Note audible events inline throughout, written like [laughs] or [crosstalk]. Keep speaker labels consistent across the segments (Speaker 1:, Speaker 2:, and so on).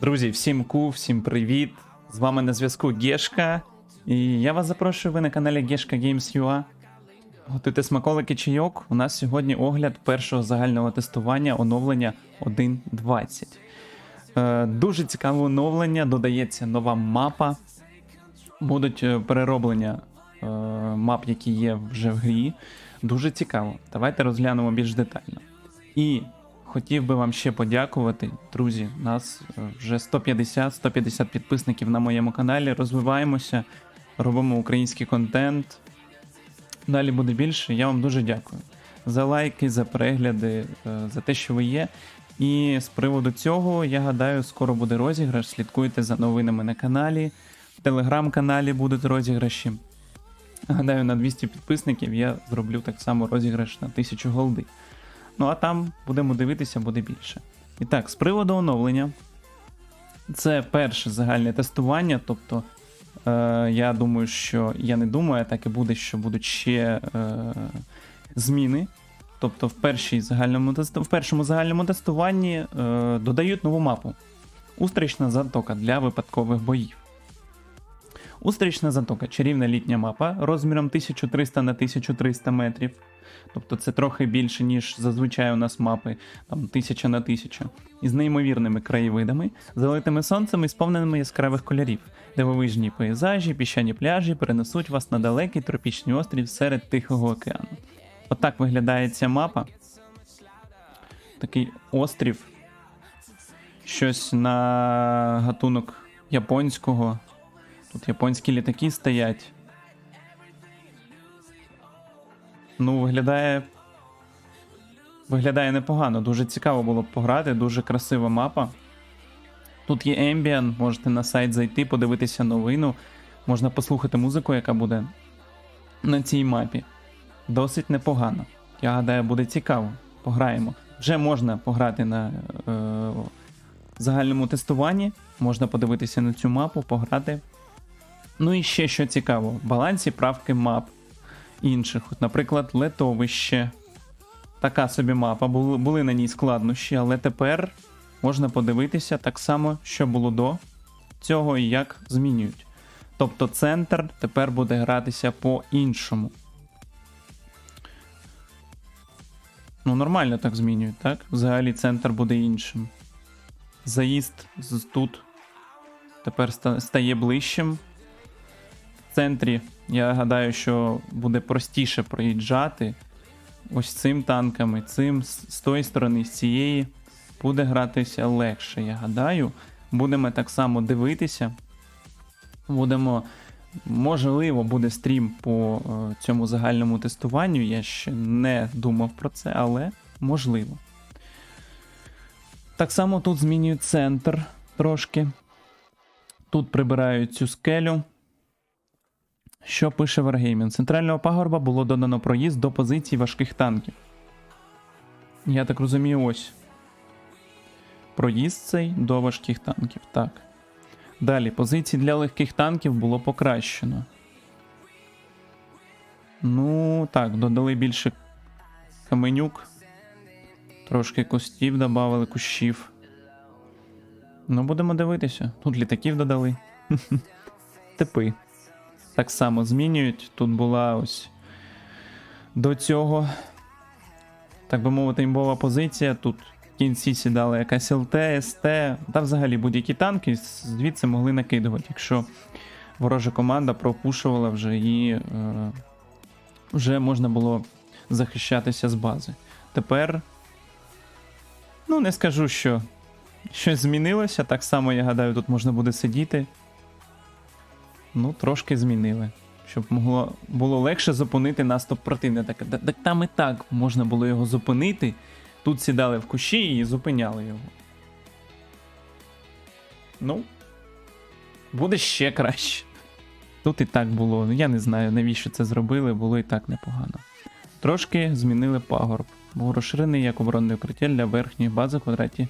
Speaker 1: Друзі, всім ку, всім привіт! З вами на зв'язку Гешка. І я вас запрошую ви на каналі Гешка Games. Готуйте смаколики чайок. У нас сьогодні огляд першого загального тестування оновлення 1.20. Е, дуже цікаве оновлення, додається нова мапа. Будуть е, перероблення е, мап, які є вже в грі. Дуже цікаво. Давайте розглянемо більш детально. І хотів би вам ще подякувати, друзі. Нас е, вже 150-150 підписників на моєму каналі. Розвиваємося, робимо український контент. Далі буде більше. Я вам дуже дякую за лайки, за перегляди, е, за те, що ви є. І з приводу цього, я гадаю, скоро буде розіграш. Слідкуйте за новинами на каналі. В телеграм-каналі будуть розіграші. Гадаю, на 200 підписників я зроблю так само розіграш на 1000 голди. Ну а там будемо дивитися, буде більше. І так, з приводу оновлення. Це перше загальне тестування. Тобто, е, я думаю, що я не думаю, а так і буде, що будуть ще е, зміни. Тобто, в, першій загальному в першому загальному тестуванні е, додають нову мапу. Устрічна затока для випадкових боїв. Устрічна затока чарівна літня мапа розміром 1300 на 1300 метрів. Тобто це трохи більше, ніж зазвичай у нас мапи там 1000 на 1000. Із неймовірними краєвидами, залитими сонцем і сповненими яскравих кольорів, дивовижні пейзажі, піщані пляжі перенесуть вас на далекий тропічний острів серед Тихого океану. Отак виглядає ця мапа. Такий острів. Щось на гатунок японського. Тут японські літаки стоять. Ну, виглядає. Виглядає непогано. Дуже цікаво було б пограти, дуже красива мапа. Тут є Ambient, можете на сайт зайти, подивитися новину. Можна послухати музику, яка буде на цій мапі. Досить непогано. Я гадаю, буде цікаво. Пограємо. Вже можна пограти на е, загальному тестуванні. Можна подивитися на цю мапу, пограти. Ну і ще що цікаво: в балансі правки мап інших. От, наприклад, летовище. Така собі мапа. Були, були на ній складнощі, але тепер можна подивитися так само, що було до цього і як змінюють. Тобто центр тепер буде гратися по-іншому. Ну, нормально так змінюють, так? Взагалі центр буде іншим. Заїзд тут тепер стає ближчим. Центрі, я гадаю, що буде простіше проїжджати. Ось цим танками, цим з тої сторони, з цієї буде гратися легше. Я гадаю. Будемо так само дивитися. Будемо. Можливо, буде стрім по е, цьому загальному тестуванню. Я ще не думав про це, але можливо. Так само тут змінюють центр трошки. Тут прибирають цю скелю. Що пише Wargaming? Центрального пагорба було додано проїзд до позицій важких танків. Я так розумію, ось. Проїзд цей до важких танків. Так. Далі, позиції для легких танків було покращено. Ну, так, додали більше каменюк. Трошки костів додали, кущів. Ну, будемо дивитися. Тут літаків додали. [laughs] Типи. Так само змінюють. Тут була ось до цього, так би мовити, імбова позиція. Тут в кінці сідала якась ЛТ, СТ, та взагалі будь-які танки звідси могли накидувати, якщо ворожа команда пропушувала вже і е, вже можна було захищатися з бази. Тепер, ну, не скажу, що щось змінилося. Так само, я гадаю, тут можна буде сидіти. Ну, трошки змінили. Щоб могло було легше зупинити наступ противника. Так, так, там і так можна було його зупинити. Тут сідали в кущі і зупиняли його. Ну, буде ще краще. Тут і так було. Ну, я не знаю, навіщо це зробили, було і так непогано. Трошки змінили пагорб. Був розширений як оборонне укриття для верхньої бази в квадраті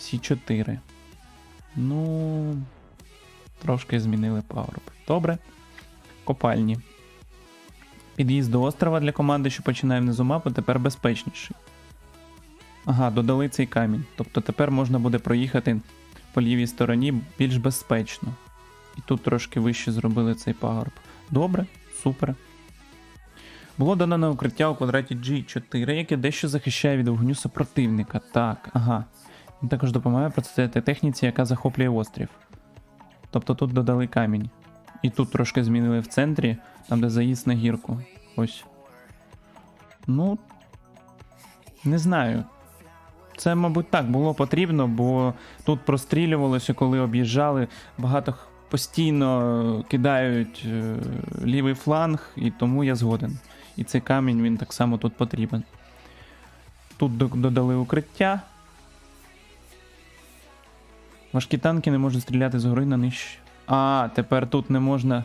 Speaker 1: С4. Ну. Трошки змінили пагорб. Добре. Копальні. Під'їзд до острова для команди, що починає внизу мапи, тепер безпечніший. Ага, додали цей камінь. Тобто тепер можна буде проїхати по лівій стороні більш безпечно. І тут трошки вище зробили цей пагорб. Добре, супер. Було дано укриття у квадраті G4, яке дещо захищає від вогню супротивника. Так, ага. Він також допомагає протистояти техніці, яка захоплює острів. Тобто тут додали камінь. І тут трошки змінили в центрі, там де заїзд на гірку. Ось. Ну. Не знаю. Це, мабуть, так було потрібно, бо тут прострілювалося, коли об'їжджали. Багато постійно кидають е, лівий фланг, і тому я згоден. І цей камінь він так само тут потрібен. Тут додали укриття. Важкі танки не можуть стріляти з гори на нижче. А, тепер тут не можна.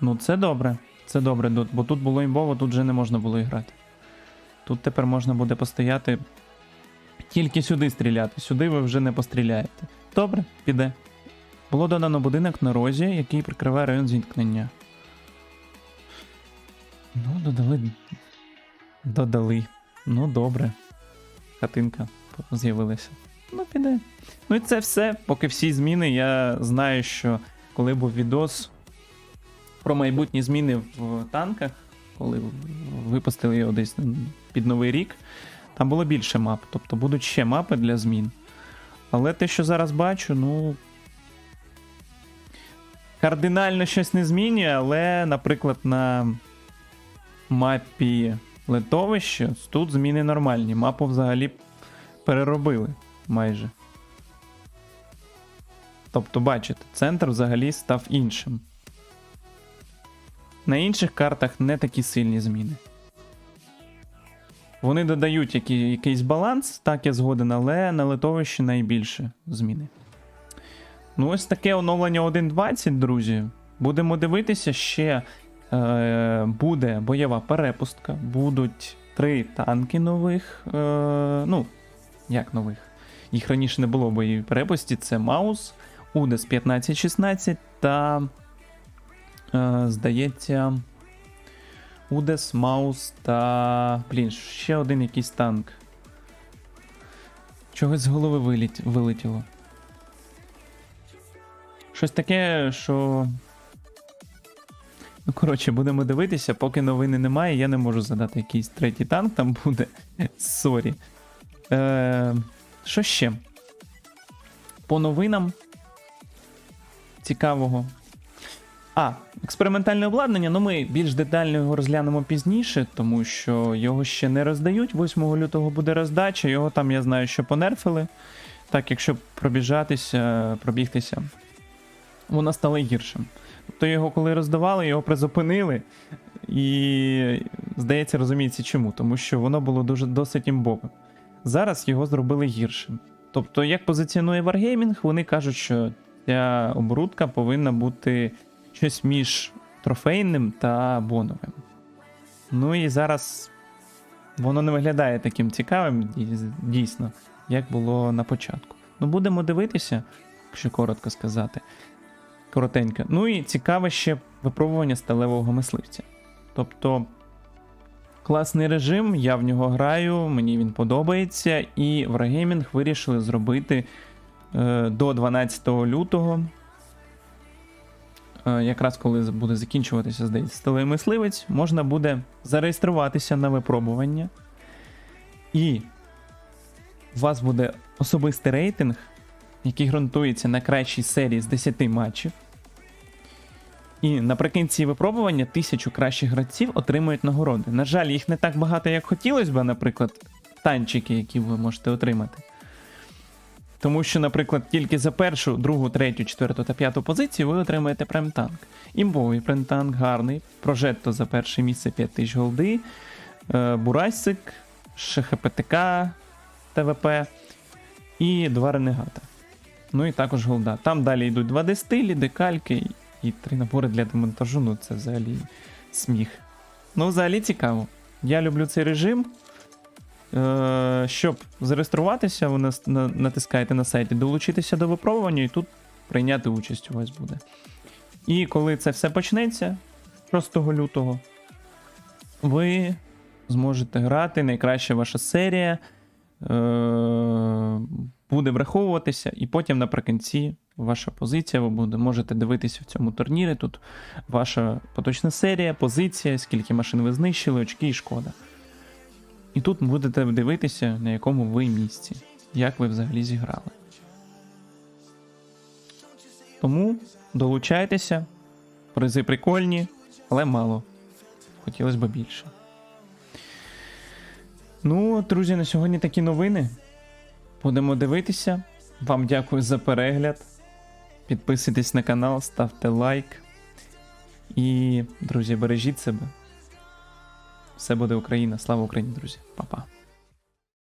Speaker 1: Ну, це добре. Це добре, бо- тут було імбово, тут вже не можна було і грати. Тут тепер можна буде постояти. Тільки сюди стріляти. Сюди ви вже не постріляєте. Добре, піде. Було додано будинок на розі, який прикриває район зіткнення. Ну, додали. Додали. Ну, добре. Хатинка з'явилася. Ну, піде. Ну і це все. Поки всі зміни. Я знаю, що коли був відос про майбутні зміни в танках, коли випустили його десь під Новий рік, там було більше мап. Тобто будуть ще мапи для змін. Але те, що зараз бачу, ну. Кардинально щось не змінює, але, наприклад, на мапі литовище тут зміни нормальні. Мапу взагалі переробили майже. Тобто, бачите, центр взагалі став іншим. На інших картах не такі сильні зміни. Вони додають який, якийсь баланс, так я згоден, але на литовищі найбільше зміни. Ну, ось таке оновлення 1.20, друзі. Будемо дивитися, ще е, буде бойова перепустка, будуть три танки нових. Е, ну, як нових? Їх раніше не було в бойовій перепусті. Це Маус, Удес 1516 та, е, здається, Удес, Маус та. Блін, ще один якийсь танк. Чогось з голови виліт... вилетіло. Щось таке, що. Ну, коротше, будемо дивитися, поки новини немає, я не можу задати якийсь третій танк там буде. [laughs] Сорі. Е, що ще? По новинам. Цікавого. А, експериментальне обладнання, ну ми більш детально його розглянемо пізніше, тому що його ще не роздають. 8 лютого буде роздача, його там я знаю, що понерфили. Так, якщо пробіжатися, пробігтися, воно стало гіршим. Тобто його, коли роздавали, його призупинили. І, здається, розуміється чому, тому що воно було дуже досить імбовим. Зараз його зробили гіршим. Тобто, як позиціонує Wargaming, вони кажуть, що ця оборудка повинна бути щось між трофейним та боновим. Ну і зараз воно не виглядає таким цікавим, дійсно, як було на початку. Ну, будемо дивитися, якщо коротко сказати. Коротенько. Ну і цікаве ще випробування сталевого мисливця. Тобто. Класний режим, я в нього граю, мені він подобається, і Wargaming вирішили зробити е, до 12 лютого. Е, якраз коли буде закінчуватися, здається, сталевий мисливець, можна буде зареєструватися на випробування. І у вас буде особистий рейтинг, який ґрунтується на кращій серії з 10 матчів. І наприкінці випробування тисячу кращих гравців отримують нагороди. На жаль, їх не так багато, як хотілося б, наприклад, танчики, які ви можете отримати. Тому що, наприклад, тільки за першу, другу, третю, четверту та п'яту позицію ви отримаєте прем-танк. Імбовий прем-танк гарний. Прожетто за перше місце 5000 голди, е, Бурасик, ШХПТК, ТВП і два ренегата. Ну і також голда. Там далі йдуть 2D стилі, декальки і три набори для демонтажу. Ну це взагалі сміх. Ну, взагалі цікаво. Я люблю цей режим. Е, щоб зареєструватися, ви нас- на- натискаєте на сайті долучитися до випробування, і тут прийняти участь у вас буде. І коли це все почнеться 6 лютого, ви зможете грати. Найкраща ваша серія. Е, буде враховуватися, і потім наприкінці ваша позиція. Ви буде, можете дивитися в цьому турнірі. Тут ваша поточна серія, позиція, скільки машин ви знищили, очки і шкода. І тут будете дивитися, на якому ви місці, як ви взагалі зіграли. Тому долучайтеся, призи прикольні, але мало. Хотілося б більше. Ну, друзі, на сьогодні такі новини. Будемо дивитися. Вам дякую за перегляд. Підписуйтесь на канал, ставте лайк. І, друзі, бережіть себе. Все буде Україна. Слава Україні, друзі. Па-па.